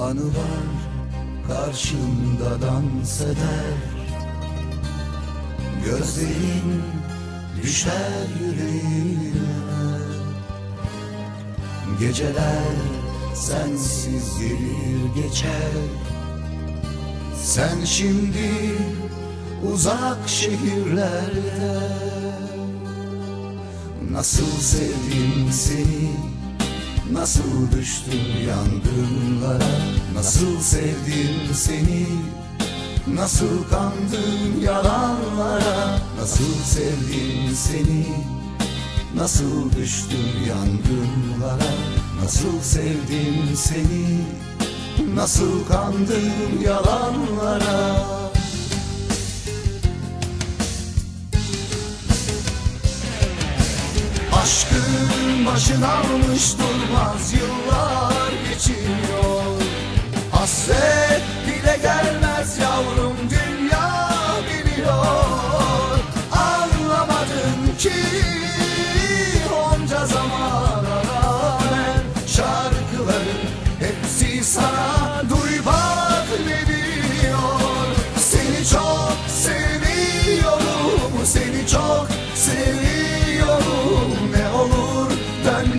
Anılar karşımda dans eder. Gözlerin düşer yüreğime Geceler sensiz gelir geçer. Sen şimdi uzak şehirlerde. Nasıl sevdim seni Nasıl düştüm yangınlara? Nasıl sevdim seni? Nasıl kandım yalanlara? Nasıl sevdim seni? Nasıl düştüm yangınlara? Nasıl sevdim seni? Nasıl kandım yalanlara? Aşkın başın almış durmaz yıllar geçiyor. Hasret dile gelmez yavrum dünya biliyor. Anlamadın ki onca zamana rağmen Şarkıların hepsi sana duymak veriyor Seni çok seviyorum seni çok